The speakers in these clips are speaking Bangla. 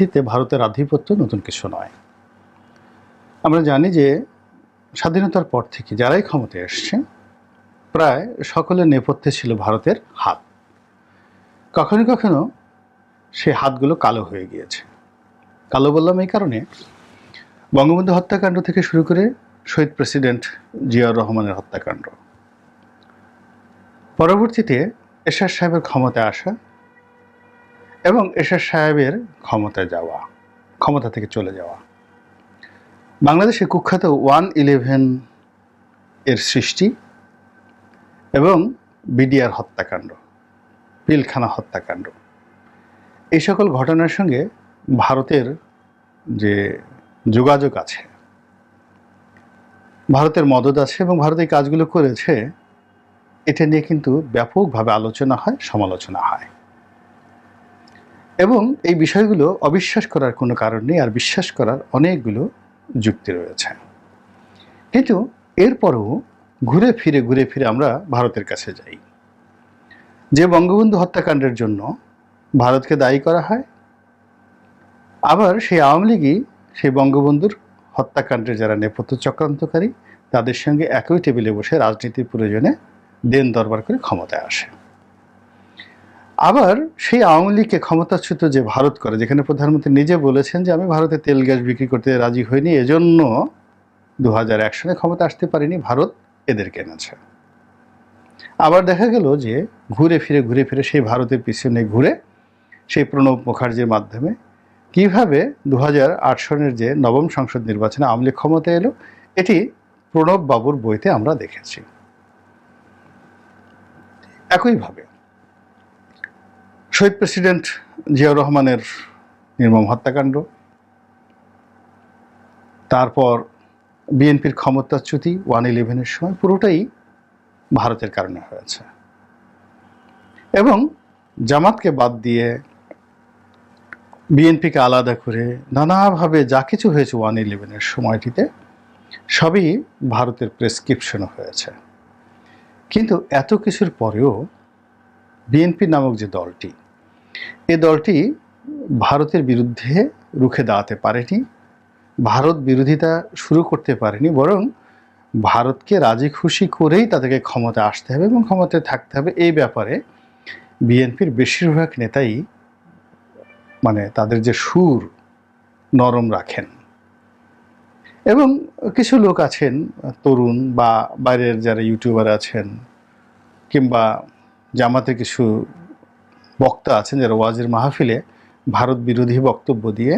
পরিস্থিতিতে ভারতের আধিপত্য নতুন কিছু নয়। আমরা জানি যে স্বাধীনতার পর থেকে যারাই ক্ষমতায় এসছে, প্রায় সকলের নেপথ্যে ছিল ভারতের হাত। কখনো কখনো সেই হাতগুলো কালো হয়ে গিয়েছে। কালো বললাম এই কারণে, বঙ্গবন্ধু হত্যাকাণ্ড থেকে শুরু করে শহীদ প্রেসিডেন্ট জিয়াউর রহমানের হত্যাকাণ্ড। পরবর্তীতে এরশাদ সাহেবের ক্ষমতায় আসা এবং এরশাদ সাহেবের ক্ষমতায় যাওয়া, ক্ষমতা থেকে চলে যাওয়া। বাংলাদেশে কুখ্যাত ওয়ান ইলেভেন এর সৃষ্টি এবং বিডিআর হত্যাকাণ্ড, পিলখানা হত্যাকাণ্ড। এই সকল ঘটনার সঙ্গে ভারতের যে যোগাযোগ আছে, ভারতের মদত আছে এবং ভারত এই কাজগুলো করেছে, এটা নিয়ে কিন্তু ব্যাপকভাবে আলোচনা হয়, সমালোচনা হয়। এবং এই বিষয়গুলো অবিশ্বাস করার কোনো কারণ নেই, আর বিশ্বাস করার অনেকগুলো যুক্তি রয়েছে। কিন্তু এরপরও ঘুরে ফিরে ঘুরে ফিরে আমরা ভারতের কাছে যাই। যে বঙ্গবন্ধু হত্যাকাণ্ডের জন্য ভারতকে দায়ী করা হয়, আবার সেই আওয়ামী লীগই সেই বঙ্গবন্ধুর হত্যাকাণ্ডের যারা নেপথ্য চক্রান্তকারী, তাদের সঙ্গে একই টেবিলে বসে রাজনীতির প্রয়োজনে দেন দরবার করে ক্ষমতায় আসে। আবার সেই আওয়ামী লীগকে ক্ষমতাচ্যুত যে ভারত করে, যেখানে প্রধানমন্ত্রী নিজে বলেছেন যে, আমি ভারতে তেল, গ্যাস বিক্রি করতে রাজি হইনি, এজন্য দু হাজার এক সনে ক্ষমতা আসতে পারিনি, ভারত এদের কেনেছে আবার দেখা গেল যে, ঘুরে ফিরে ঘুরে ফিরে সেই ভারতের পিছনে ঘুরে সেই প্রণব মুখার্জির মাধ্যমে কীভাবে দু হাজার আট সনের যে নবম সংসদ নির্বাচনে আওয়ামী লীগ ক্ষমতা এলো, এটি প্রণব বাবুর বইতে আমরা দেখেছি। একইভাবে শহীদ প্রেসিডেন্ট জিয়াউর রহমানের নির্মম হত্যাকাণ্ড, তারপর বিএনপির ক্ষমতাচ্যুতি ওয়ান ইলেভেনের সময়, পুরোটাই ভারতের কারণে হয়েছে। এবং জামাতকে বাদ দিয়ে বিএনপিকে আলাদা করে নানাভাবে যা কিছু হয়েছে ওয়ান ইলেভেনের সময়টিতে, সবই ভারতের প্রেসক্রিপশনও হয়েছে। কিন্তু এত কিছুর পরেও বিএনপি নামক যে দলটি এ দলটি ভারতের বিরুদ্ধে রুখে দাঁড়াতে পারেনি, ভারত বিরোধিতা শুরু করতে পারেনি, বরং ভারতকে রাজি খুশি করেই তাদেরকে ক্ষমতা আসতে হবে এবং ক্ষমতায় থাকতে হবে। এই ব্যাপারে বিএনপির বেশিরভাগ নেতাই মানে তাদের যে সুর নরম রাখেন। এবং কিছু লোক আছেন, তরুণ বা বাইরের যারা ইউটিউবার আছেন কিংবা জামাতে কিছু বক্তা আছেন যারা ওয়াজের মাহফিলে ভারত বিরোধী বক্তব্য দিয়ে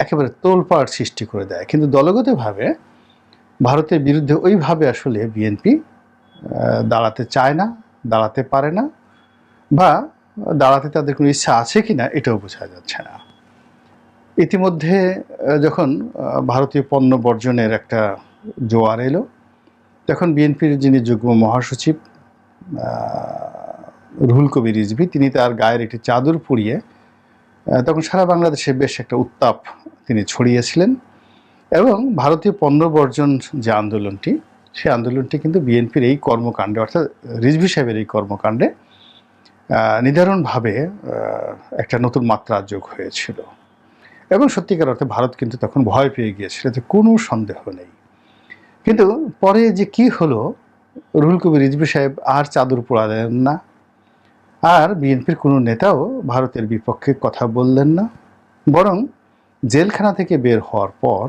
একেবারে তোলপাড় সৃষ্টি করে দেয়। কিন্তু দলগতভাবে ভারতের বিরুদ্ধে ওইভাবে আসলে বিএনপি দাঁড়াতে চায় না, দাঁড়াতে পারে না বা দাঁড়াতে তাদের কোনো ইচ্ছা আছে কি না এটাও বোঝা যাচ্ছে না। ইতিমধ্যে যখন ভারতীয় পণ্য বর্জনের একটা জোয়ার এলো, তখন বিএনপির যিনি যুগ্ম মহাসচিব রুহুল কবির রিজভি তিনি তার গায়ের একটি চাদর পুড়িয়ে তখন সারা বাংলাদেশে বেশ একটা উত্তাপ তিনি ছড়িয়েছিলেন এবং ভারতীয় পণ্য বর্জন যে আন্দোলনটি সেই আন্দোলনটি কিন্তু বিএনপির এই কর্মকাণ্ডে অর্থাৎ রিজভি সাহেবের এই কর্মকাণ্ডে আহ, নিদারুণভাবে একটা নতুন মাত্রা যোগ হয়েছিল। এবং সত্যিকার অর্থে ভারত কিন্তু তখন ভয় পেয়ে গিয়েছিল যে কোনো সন্দেহ নেই। কিন্তু পরে যে কি হলো রুহুল কবির রিজভি সাহেব আর চাদর পোড়ালেন না। আর বিএনপির কোনো নেতাও ভারতের বিপক্ষে কথা বললেন না। বরং জেলখানা থেকে বের হওয়ার পর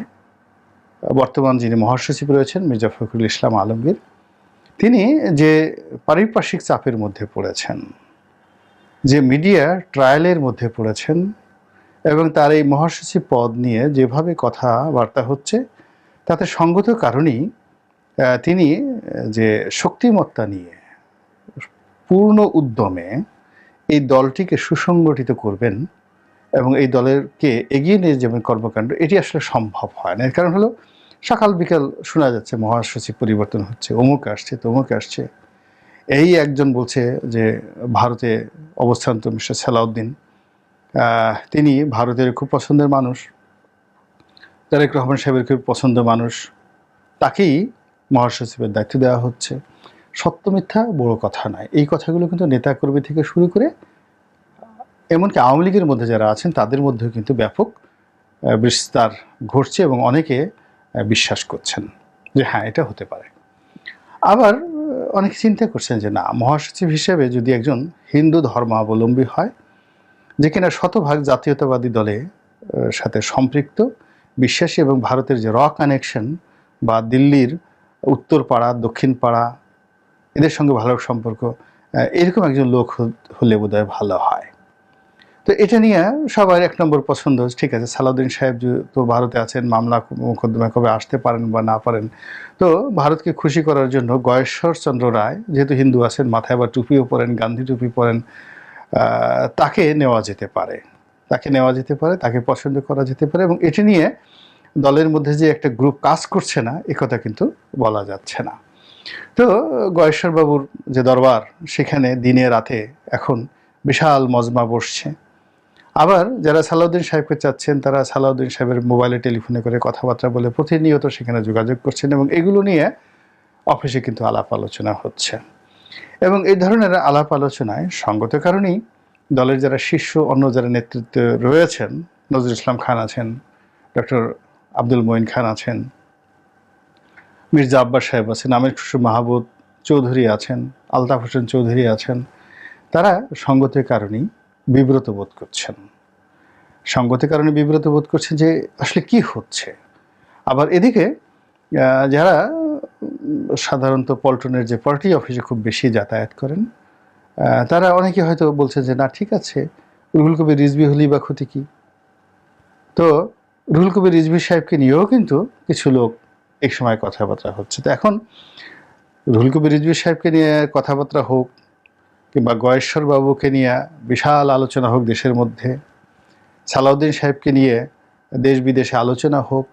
বর্তমান যিনি মহাসচিব রয়েছেন মির্জা ফখরুল ইসলাম আলমগীর, তিনি যে পারিপার্শ্বিক চাপের মধ্যে পড়েছেন, যে মিডিয়া ট্রায়ালের মধ্যে পড়েছেন এবং তার এই মহাসচিব পদ নিয়ে যেভাবে কথাবার্তা হচ্ছে, তাতে সঙ্গত কারণেই তিনি যে শক্তিমত্তা নিয়ে পূর্ণ উদ্যমে এই দলটিকে সুসংগঠিত করবেন এবং এই দলেরকে এগিয়ে নিয়ে যাবেন কর্মকাণ্ড, এটি আসলে সম্ভব হয় না। এর কারণ হলো, সকাল বিকাল শোনা যাচ্ছে, মহাসচিব পরিবর্তন হচ্ছে, অমুক আসছে, তমুক আসছে। এই একজন বলছে যে, ভারতে অবস্থান্ত মিস্টার সালাউদ্দিন। তিনি ভারতের খুব পছন্দের মানুষ, তারেক রহমান সাহেবের খুব পছন্দের মানুষ, তাকেই মহাসচিবের দায়িত্ব দেওয়া হচ্ছে। সত্য মিথ্যা বড় কথা নয়। এই কথাগুলো কিন্তু নেতাকর্মী থেকে শুরু করে, এমনকি আওয়ামী লীগের মধ্যে যারা আছেন, তাদের মধ্যেও কিন্তু ব্যাপক বিস্তার ঘটছে এবং অনেকে বিশ্বাস করছেন যে হ্যাঁ এটা হতে পারে। আবার অনেকে চিন্তা করছেন যে না, মহাসচিব হিসেবে যদি একজন হিন্দু ধর্মাবলম্বী হয়, যে কিনা শতভাগ জাতীয়তাবাদী দলে সাথে সম্পৃক্ত, বিশ্বাসী এবং ভারতের যে র কানেকশন বা দিল্লির উত্তর পাড়া দক্ষিণ পাড়া এদের সঙ্গে ভালো সম্পর্ক এরকম একজন লোক হলে বোধহয় ভালো হয়। তো এটা নিয়ে সবার এক নম্বর পছন্দ, ঠিক আছে, সালাউদ্দিন সাহেব তো ভারতে আছেন, মামলা মোকদ্দমা কবে আসতে পারেন বা না পারেন, তো ভারতকে খুশি করার জন্য গয়েশ্বর চন্দ্র রায় যেহেতু হিন্দু আছেন, মাথায় আবার টুপিও পরেন, গান্ধী টুপি পরেন তাকে নেওয়া যেতে পারে। তাকে নেওয়া যেতে পারে, তাকে পছন্দ করা যেতে পারে এবং এটি নিয়ে দলের মধ্যে যে একটা গ্রুপ কাজ করছে না একথা কিন্তু বলা যাচ্ছে না। তো, গয়েশ্বরবাবুর যে দরবার, সেখানে দিনে রাতে এখন বিশাল মজমা বসছে। আবার যারা সালাউদ্দিন সাহেবকে চাচ্ছেন, তারা সালাউদ্দিন সাহেবের মোবাইলে, টেলিফোনে করে কথাবার্তা বলে প্রতিনিয়ত সেখানে যোগাযোগ করছেন এবং এগুলো নিয়ে অফিসে কিন্তু আলাপ আলোচনা হচ্ছে। এবং এই ধরনের আলাপ আলোচনায় সঙ্গত কারণেই দলের যারা শীর্ষ, অন্য যারা নেতৃত্বে রয়েছেন, নজরুল ইসলাম খান আছেন, ডক্টর আব্দুল মঈন খান আছেন মির্জা আব্বাস সাহেব আছেন, আমির খুশু মাহবুব চৌধুরী আছেন, আলতাফ হোসেন চৌধুরী আছেন। তারা সঙ্গতের কারণেই বিব্রত বোধ করছেন। সঙ্গতের কারণে বিব্রত বোধ করছেন যে আসলে কি হচ্ছে? আবার এদিকে যারা সাধারণত পল্টনের যে পার্টি অফিসে খুব বেশি যাতায়াত করেন তারা অনেকে হয়তো বলছেন যে, না, ঠিক আছে, রুহুল কবির রিজবি হলি বা ক্ষতি কি? তো রুহুল কবির রিজভি সাহেবকে নিয়েও কিন্তু কিছু লোক এক সময় কথাবার্তা হচ্ছে। তো এখন রুহুল কবির রিজভি সাহেবকে নিয়ে কথাবার্তা হোক কিংবা গয়েশ্বর বাবুকে নিয়ে বিশাল আলোচনা হোক দেশের মধ্যে, সালাউদ্দিন সাহেবকে নিয়ে দেশ বিদেশে আলোচনা হোক,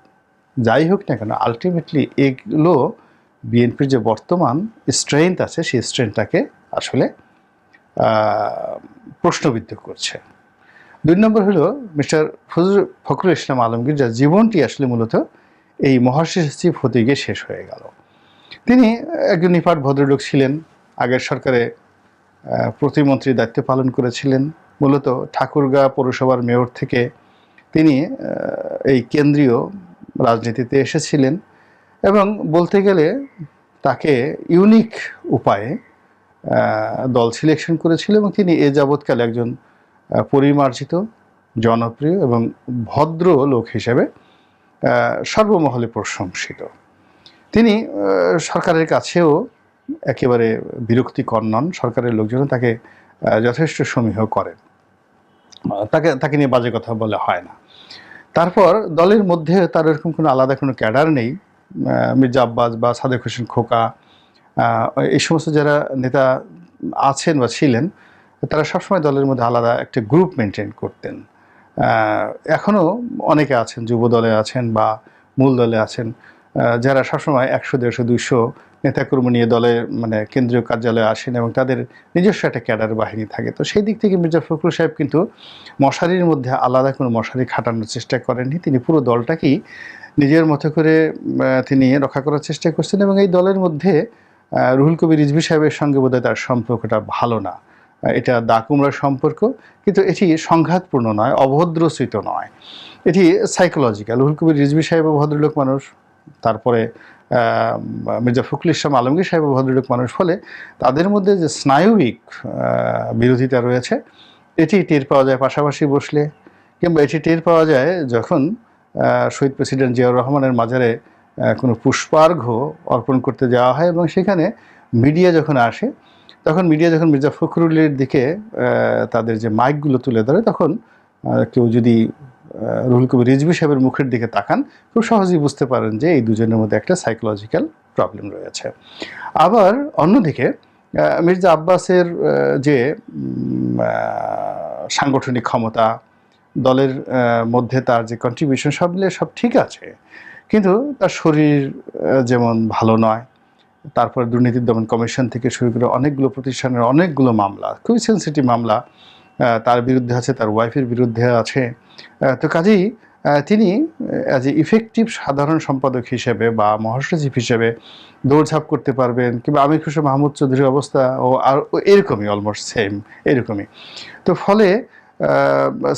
যাই হোক না কেন আলটিমেটলি এগুলো বিএনপির যে বর্তমান স্ট্রেংথ আছে, সেই স্ট্রেংথটাকে আসলে প্রশ্নবিদ্ধ করছে। দুই নম্বর হলো মিস্টার ফজল ফখরুল ইসলাম আলমগীর, যার জীবনটি আসলে মূলত এই মহাসচিব হতে গিয়ে শেষ হয়ে গেল। তিনি একজন নিপাট ভদ্রলোক ছিলেন, আগের সরকারে প্রতিমন্ত্রীর দায়িত্ব পালন করেছিলেন। মূলত ঠাকুরগাঁ পৌরসভার মেয়র থেকে তিনি এই কেন্দ্রীয় রাজনীতিতে এসেছিলেন এবং বলতে গেলে তাকে ইউনিক উপায়ে দল সিলেকশন করেছিল এবং তিনি এ যাবৎকালে একজন পরিমার্জিত, জনপ্রিয় এবং ভদ্র লোক হিসেবে সর্বমহলে প্রশংসিত। তিনি সরকারের কাছেও একেবারে বিরক্তিকর নন। সরকারের লোকজন তাকে যথেষ্ট সমীহ করেন। তাকে তাকে নিয়ে বাজে কথা বলে হয় না। তারপর দলের মধ্যে তার এরকম কোনো আলাদা কোনো ক্যাডার নেই। মির্জা আব্বাস বা সাদেক হোসেন খোকা এই সমস্ত যারা নেতা আছেন বা ছিলেন, তারা সবসময় দলের মধ্যে আলাদা একটা গ্রুপ মেনটেন করতেন। এখনও অনেকে আছেন, যুব দলে আছেন বা মূল দলে আছেন যারা সবসময় একশো, দেড়শো, দুইশো নেতাকর্মী নিয়ে দলে মানে কেন্দ্রীয় কার্যালয়ে আসেন এবং তাদের নিজস্ব একটা ক্যাডার বাহিনী থাকে। তো সেই দিক থেকে মির্জা ফখরুল সাহেব কিন্তু মশারির মধ্যে আলাদা কোনো মশারি খাটানোর চেষ্টা করেননি। তিনি পুরো দলটাকেই নিজের মতো করে তিনি রক্ষা করার চেষ্টা করছেন এবং এই দলের মধ্যে রুহুল কবির রিজভি সাহেবের সঙ্গে বোধহয় তার সম্পর্কটা ভালো না। এটা দাকুমরার সম্পর্ক, কিন্তু এটি সংঘাতপূর্ণ নয়, অভদ্রচিত নয়। এটি সাইকোলজিক্যাল রুহুল কবির রিজভি সাহেবও ভদ্রলোক মানুষ, তারপরে মির্জা ফখরুল ইসলাম আলমগীর সাহেব ভদ্রলোক মানুষ, ফলে তাদের মধ্যে যে স্নায়বিক বিরোধিতা রয়েছে, এটি টের পাওয়া যায় পাশাপাশি বসলে, কিংবা এটি টের পাওয়া যায় যখন শহীদ প্রেসিডেন্ট জিয়াউর রহমানের মাজারে কোনো পুষ্পার্ঘ অর্পণ করতে যাওয়া হয় এবং সেখানে মিডিয়া যখন আসে তখন মিডিয়া যখন মির্জা ফখরুলের দিকে তাদের যে মাইকগুলো তুলে ধরে, তখন কেউ যদি রুহুল কবির রিজভি সাহেবের মুখের দিকে তাকান, খুব সহজেই বুঝতে পারেন যে এই দুজনের মধ্যে একটা সাইকোলজিক্যাল প্রবলেম রয়েছে। আবার অন্যদিকে মির্জা আব্বাসের যে সাংগঠনিক ক্ষমতা, দলের মধ্যে তার যে কন্ট্রিবিউশন সব মিলে সব ঠিক আছে। কিন্তু তার শরীর যেমন ভালো নয় তারপর দুর্নীতি দমন কমিশন থেকে শুরু করে অনেকগুলো প্রতিষ্ঠানের অনেকগুলো মামলা, খুবই সেন্সিটিভ মামলা তার বিরুদ্ধে আছে, তার ওয়াইফের বিরুদ্ধে আছে। তো কাজেই তিনি অ্যাজ এ ইফেক্টিভ সাধারণ সম্পাদক হিসেবে বা মহাসচিব হিসেবে দৌড়ঝাঁপ করতে পারবেন কিংবা আমির খুশি মাহমুদ চৌধুরীর অবস্থা ও আর এরকমই অলমোস্ট সেম এরকমই। তো ফলে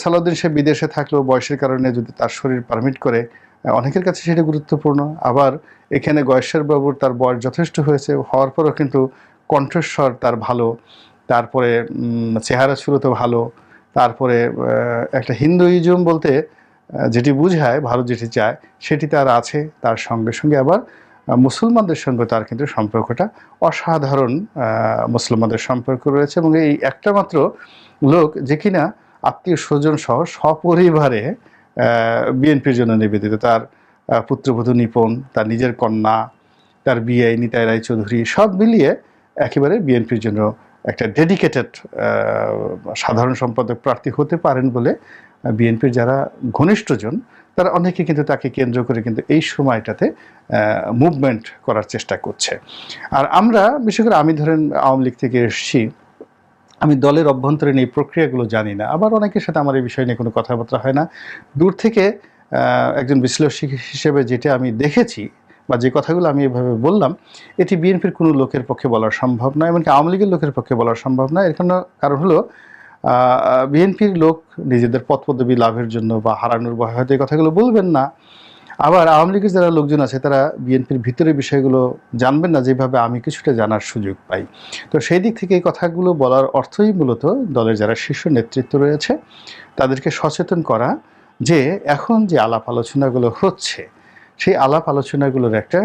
সালাউদ্দিন সে বিদেশে থাকলেও বয়সের কারণে যদি তার শরীর পারমিট করে অনেকের কাছে সেটা গুরুত্বপূর্ণ। আবার এখানে গয়েশ্বর বাবুর তার বয়স যথেষ্ট হয়েছে, হওয়ার পরও কিন্তু কণ্ঠস্বর তার ভালো, তারপরে চেহারা চেহারা তো ভালো, তারপরে একটা হিন্দুইজম বলতে যেটি বুঝায়, ভারত যেটি চায়, সেটি তার আছে, তার সঙ্গে সঙ্গে আবার মুসলমানদের সঙ্গে তার কিন্তু সম্পর্কটা অসাধারণ মুসলমানদের সম্পর্ক রয়েছে এবং এই একটা মাত্র লোক যে কিনা আত্মীয় স্বজন সহ সপরিবারে বিএনপির জন্য নিবেদিত। তার পুত্রবধূ নিপন, তার নিজের কন্যা, তার বিয়ে, নিতাই রায়চৌধুরী, সব মিলিয়ে একেবারে বিএনপির জন্য একটা ডেডিকেটেড সাধারণ সম্পাদক প্রার্থী হতে পারেন বলে বিএনপির যারা ঘনিষ্ঠজন, তারা অনেকে কিন্তু তাকে কেন্দ্র করে কিন্তু এই সময়টাতে মুভমেন্ট করার চেষ্টা করছে। আর আমরা, বিশেষ করে আমি ধরেন আওয়ামী লীগ থেকে এসেছি আমি দলের অভ্যন্তরীণ এই প্রক্রিয়াগুলো জানি না। আবার অনেকের সাথে আমার এই বিষয় নিয়ে কোনো কথাবার্তা হয় না। দূর থেকে একজন বিশ্লেষক হিসেবে যেটা আমি দেখেছি বা যে কথাগুলো আমি এভাবে বললাম, এটি বিএনপির কোনো লোকের পক্ষে বলা সম্ভব নয়, এমনকি আওয়ামী লীগের লোকের পক্ষে বলা সম্ভব নয়। এর কারণ কারণ হলো বিএনপির লোক নিজেদের পদ পদবি লাভের জন্য বা হারানোর ভয় হয়তো এই কথাগুলো বলবেন না। আবার আওয়ামী লীগের যারা লোকজন আছে, তারা বিএনপির ভিতরের বিষয়গুলো জানবেন না, যেভাবে আমি কিছুটা জানার সুযোগ পাই। তো সেই দিক থেকে এই কথাগুলো বলার অর্থই মূলত দলের যারা শীর্ষ নেতৃত্ব রয়েছে, তাদেরকে সচেতন করা যে এখন যে আলাপ আলোচনাগুলো হচ্ছে, সেই আলাপ আলোচনাগুলোর একটা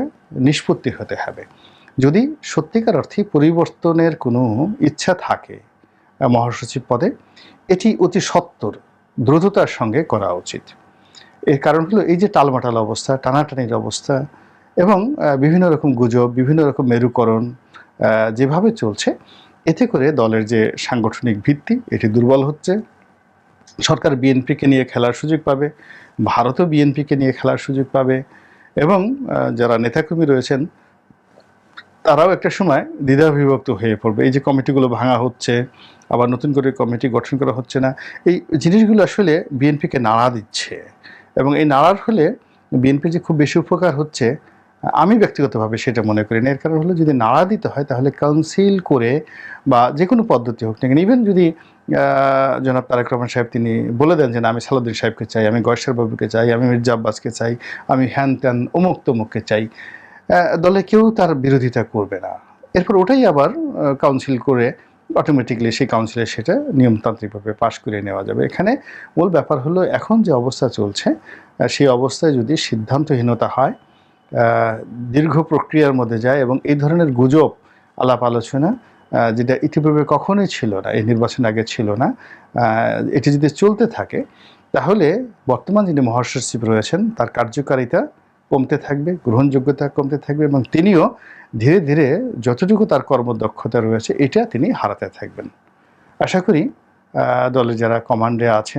নিষ্পত্তি হতে হবে। যদি সত্যিকার অর্থে পরিবর্তনের কোনো ইচ্ছা থাকে মহাসচিব পদে, এটি অতি সত্বর দ্রুততার সঙ্গে করা উচিত। এর কারণ হলো এই যে টালমাটাল অবস্থা, টানাটানির অবস্থা এবং বিভিন্ন রকম গুজব, বিভিন্ন রকম মেরুকরণ যেভাবে চলছে, এতে করে দলের যে সাংগঠনিক ভিত্তি, এটি দুর্বল হচ্ছে। সরকার বিএনপিকে নিয়ে খেলার সুযোগ পাবে, ভারতও বিএনপিকে নিয়ে খেলার সুযোগ পাবে এবং যারা নেতাকর্মী রয়েছেন, তারাও একটা সময় দ্বিধাবিভক্ত হয়ে পড়বে। এই যে কমিটিগুলো ভাঙা হচ্ছে, আবার নতুন করে কমিটি গঠন করা হচ্ছে না, এই জিনিসগুলো আসলে বিএনপিকে নাড়া দিচ্ছে। এবং এই নাড়ার ফলে বিএনপির যে খুব বেশি উপকার হচ্ছে, আমি ব্যক্তিগতভাবে সেটা মনে করি না। এর কারণ হলো যদি নাড়া দিতে হয় তাহলে কাউন্সিল করে বা যে কোনো পদ্ধতি হোক না ইভেন যদি জনাব তারেক রহমান সাহেব তিনি বলে দেন যে না, আমি সালাউদ্দিন সাহেবকে চাই, আমি গয়েশ্বর বাবুকে চাই, আমি মির্জা আব্বাসকে চাই, আমি হ্যান ত্যান অমুক তমুককে চাই দলে কেউ তার বিরোধিতা করবে না। এরপর ওটাই আবার কাউন্সিল করে অটোমেটিকলি সেই কাউন্সিলে সেটা নিয়মতান্ত্রিকভাবে পাশ করে নেওয়া যাবে। এখানে মূল ব্যাপার হলো এখন যে অবস্থা চলছে সেই অবস্থায় যদি সিদ্ধান্তহীনতা হয় দীর্ঘ প্রক্রিয়ার মধ্যে যায় এবং এই ধরনের গুজব, আলাপ আলোচনা যেটা ইতিপূর্বে কখনোই ছিল না, এই নির্বাচন আগে ছিল না এটি যদি চলতে থাকে, তাহলে বর্তমান যিনি মহাসচিব রয়েছেন, তার কার্যকারিতা কমতে থাকবে, গ্রহণযোগ্যতা কমতে থাকবে এবং তিনিও ধীরে ধীরে যতটুকু তার কর্মদক্ষতা রয়েছে, এটা তিনি হারাতে থাকবেন। আশা করি দলে যারা কমান্ডে আছেন